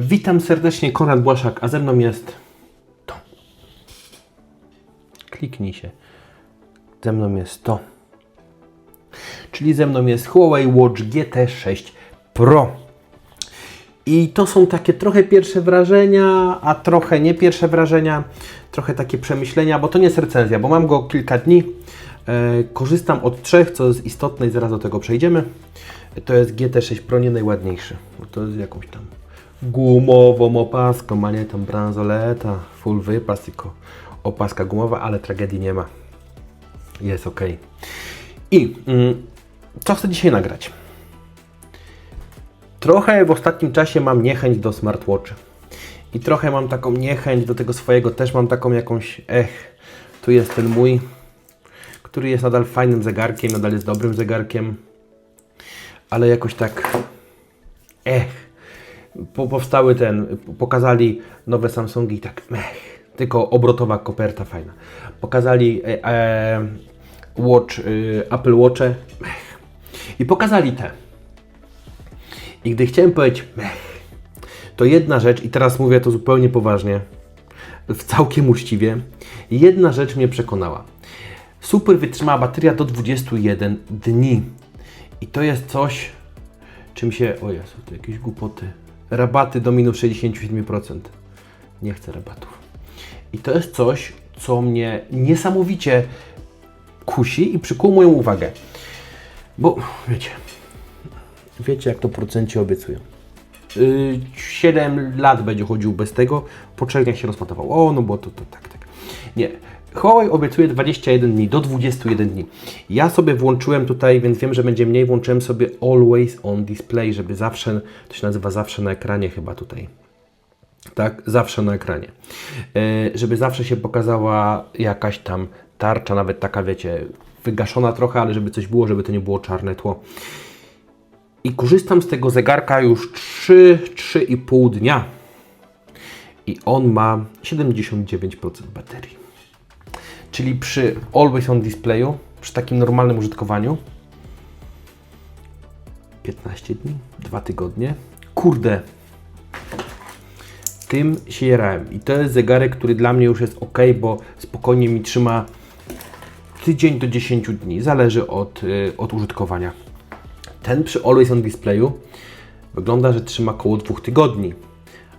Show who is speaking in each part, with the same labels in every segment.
Speaker 1: Witam serdecznie, Konrad Błaszak, a ze mną jest to. Kliknij się. Ze mną jest to. Czyli ze mną jest Huawei Watch GT6 Pro. I to są takie trochę pierwsze wrażenia, a trochę nie pierwsze wrażenia, trochę takie przemyślenia, bo to nie jest recenzja, bo mam go kilka dni. E, korzystam od trzech, co jest istotne i zaraz do tego przejdziemy. To jest GT6 Pro, nie najładniejszy, bo to jest jakąś tam gumową opaską, a nie tam bransoleta, full wypas, tylko opaska gumowa, ale tragedii nie ma. Jest ok. I mm, co chcę dzisiaj nagrać? Trochę w ostatnim czasie mam niechęć do smartwatchy. I trochę mam taką niechęć do tego swojego, też mam taką jakąś, ech, tu jest ten mój, który jest nadal fajnym zegarkiem, nadal jest dobrym zegarkiem, ale jakoś tak, ech, po, powstały ten, pokazali nowe Samsungi i tak, mech, tylko obrotowa koperta fajna. Pokazali e, e, Watch, y, Apple Watche, mech. I pokazali te. I gdy chciałem powiedzieć mech, to jedna rzecz, i teraz mówię to zupełnie poważnie, w całkiem uczciwie, jedna rzecz mnie przekonała. Super wytrzymała bateria do 21 dni. I to jest coś, czym się... O Jezu, to jakieś głupoty. Rabaty do minus 67%. Nie chcę rabatów. I to jest coś, co mnie niesamowicie kusi i przykuło moją uwagę. Bo wiecie, wiecie jak to procenci obiecują. Yy, 7 lat będzie chodził bez tego, po się rozpatował. O, no bo to, to tak, tak. Nie. Huawei obiecuje 21 dni, do 21 dni. Ja sobie włączyłem tutaj, więc wiem, że będzie mniej, włączyłem sobie Always on Display, żeby zawsze, to się nazywa zawsze na ekranie chyba tutaj. Tak, zawsze na ekranie. E, żeby zawsze się pokazała jakaś tam tarcza, nawet taka, wiecie, wygaszona trochę, ale żeby coś było, żeby to nie było czarne tło. I korzystam z tego zegarka już 3-3,5 dnia. I on ma 79% baterii. Czyli przy Always on Displayu, przy takim normalnym użytkowaniu 15 dni, 2 tygodnie. Kurde, tym się jarałem. I to jest zegarek, który dla mnie już jest ok, bo spokojnie mi trzyma tydzień do 10 dni. Zależy od, y, od użytkowania. Ten przy Always on Displayu wygląda, że trzyma około 2 tygodni.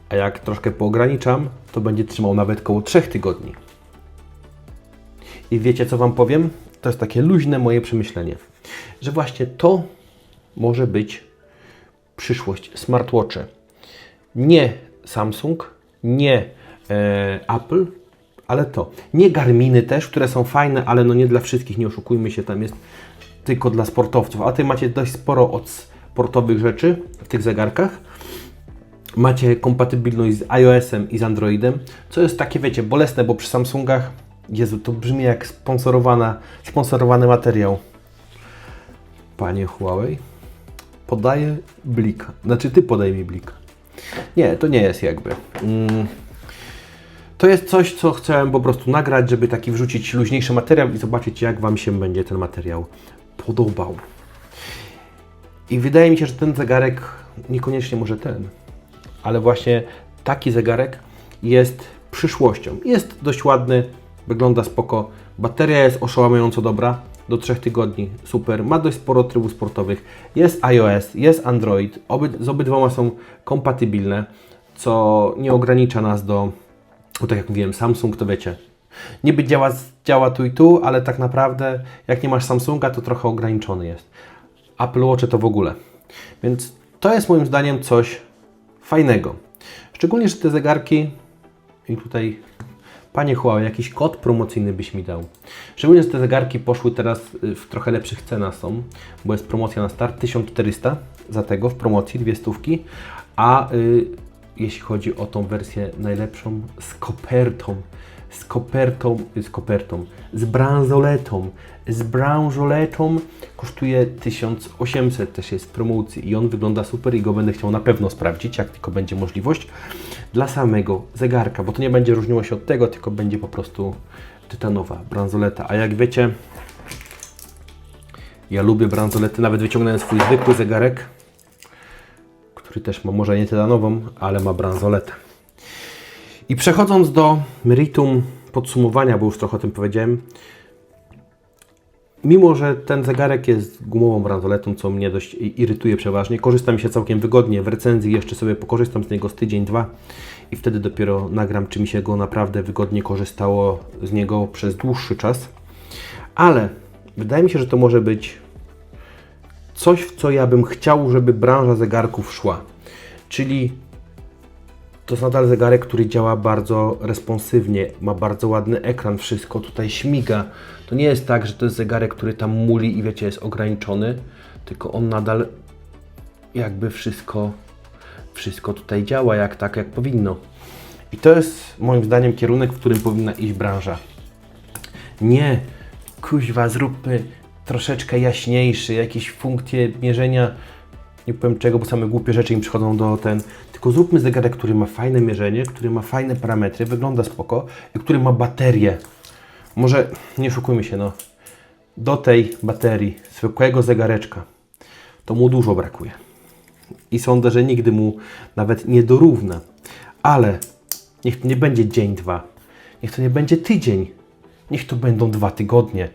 Speaker 1: A jak troszkę poograniczam, to będzie trzymał nawet około 3 tygodni. I wiecie co Wam powiem? To jest takie luźne moje przemyślenie, że właśnie to może być przyszłość smartwatche. Nie Samsung, nie e, Apple, ale to. Nie Garminy też, które są fajne, ale no nie dla wszystkich, nie oszukujmy się, tam jest tylko dla sportowców. A Ty macie dość sporo od sportowych rzeczy w tych zegarkach. Macie kompatybilność z iOS-em i z Androidem, co jest takie, wiecie, bolesne, bo przy Samsungach, Jezu, to brzmi jak sponsorowana, sponsorowany materiał. Panie Huawei, podaję blika. Znaczy, Ty podaj mi blika. Nie, to nie jest jakby. Mm. To jest coś, co chciałem po prostu nagrać, żeby taki wrzucić luźniejszy materiał i zobaczyć, jak Wam się będzie ten materiał podobał. I wydaje mi się, że ten zegarek, niekoniecznie może ten, ale właśnie taki zegarek jest przyszłością. Jest dość ładny, wygląda spoko. Bateria jest oszałamiająco dobra, do 3 tygodni, super. Ma dość sporo trybów sportowych. Jest iOS, jest Android, Oby, z obydwoma są kompatybilne, co nie ogranicza nas do, bo tak jak mówiłem, Samsung to wiecie, niby działa, działa tu i tu, ale tak naprawdę jak nie masz Samsunga, to trochę ograniczony jest. Apple Watch to w ogóle. Więc to jest moim zdaniem coś fajnego. Szczególnie, że te zegarki i tutaj Panie Huawei, jakiś kod promocyjny byś mi dał. Szczególnie, że te zegarki poszły teraz y, w trochę lepszych cenach są, bo jest promocja na start 1400 za tego w promocji, dwie stówki, a y, jeśli chodzi o tą wersję najlepszą z kopertą, z kopertą, y, z kopertą, z bransoletą, z bransoletą kosztuje 1800 też jest w promocji i on wygląda super i go będę chciał na pewno sprawdzić, jak tylko będzie możliwość dla samego zegarka, bo to nie będzie różniło się od tego, tylko będzie po prostu tytanowa bransoleta. A jak wiecie, ja lubię bransolety, nawet wyciągnąłem swój zwykły zegarek, który też ma może nie tytanową, ale ma bransoletę. I przechodząc do meritum podsumowania, bo już trochę o tym powiedziałem, Mimo, że ten zegarek jest gumową bransoletą, co mnie dość irytuje przeważnie, korzysta mi się całkiem wygodnie. W recenzji jeszcze sobie pokorzystam z niego z tydzień, dwa i wtedy dopiero nagram, czy mi się go naprawdę wygodnie korzystało z niego przez dłuższy czas. Ale wydaje mi się, że to może być coś, w co ja bym chciał, żeby branża zegarków szła. Czyli to jest nadal zegarek, który działa bardzo responsywnie, ma bardzo ładny ekran, wszystko tutaj śmiga. To nie jest tak, że to jest zegarek, który tam muli i wiecie, jest ograniczony, tylko on nadal jakby wszystko, wszystko tutaj działa jak tak, jak powinno. I to jest moim zdaniem kierunek, w którym powinna iść branża. Nie, kuźwa, zróbmy troszeczkę jaśniejszy, jakieś funkcje mierzenia, nie powiem czego, bo same głupie rzeczy im przychodzą do ten, tylko zróbmy zegarek, który ma fajne mierzenie, który ma fajne parametry, wygląda spoko i który ma baterię. Może, nie oszukujmy się, no, do tej baterii zwykłego zegareczka to mu dużo brakuje. I sądzę, że nigdy mu nawet nie dorówna. Ale niech to nie będzie dzień, dwa. Niech to nie będzie tydzień. Niech to będą dwa tygodnie.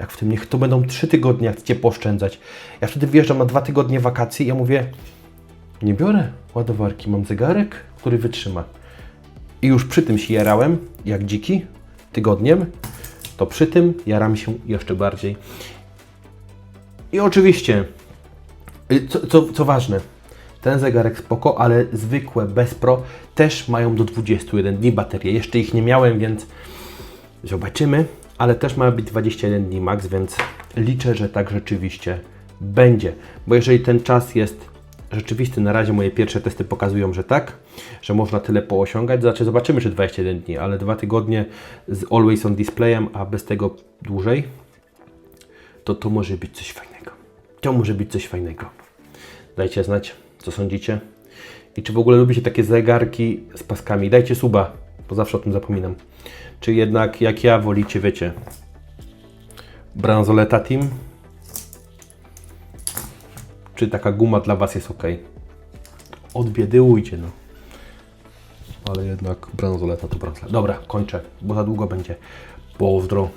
Speaker 1: Jak w tym, niech to będą trzy tygodnie, jak chcecie pooszczędzać. Ja wtedy wjeżdżam na dwa tygodnie wakacji i ja mówię, nie biorę ładowarki, mam zegarek, który wytrzyma. I już przy tym się jarałem, jak dziki, tygodniem, to przy tym jaram się jeszcze bardziej. I oczywiście, y, co, co, co ważne, ten zegarek spoko, ale zwykłe, bez Pro też mają do 21 dni baterię. Jeszcze ich nie miałem, więc zobaczymy, ale też ma być 21 dni max, więc liczę, że tak rzeczywiście będzie. Bo jeżeli ten czas jest rzeczywisty, na razie moje pierwsze testy pokazują, że tak, że można tyle poosiągać. Znaczy zobaczymy, czy 21 dni, ale dwa tygodnie z Always on Displayem, a bez tego dłużej, to to może być coś fajnego. To może być coś fajnego. Dajcie znać, co sądzicie. I czy w ogóle lubicie takie zegarki z paskami. Dajcie suba, bo zawsze o tym zapominam. Czy jednak, jak ja, wolicie, wiecie, bransoleta team? Czy taka guma dla Was jest ok? Odbiedyłujcie, no. Ale jednak bransoleta to bransoleta. Dobra, kończę, bo za długo będzie. Pozdro.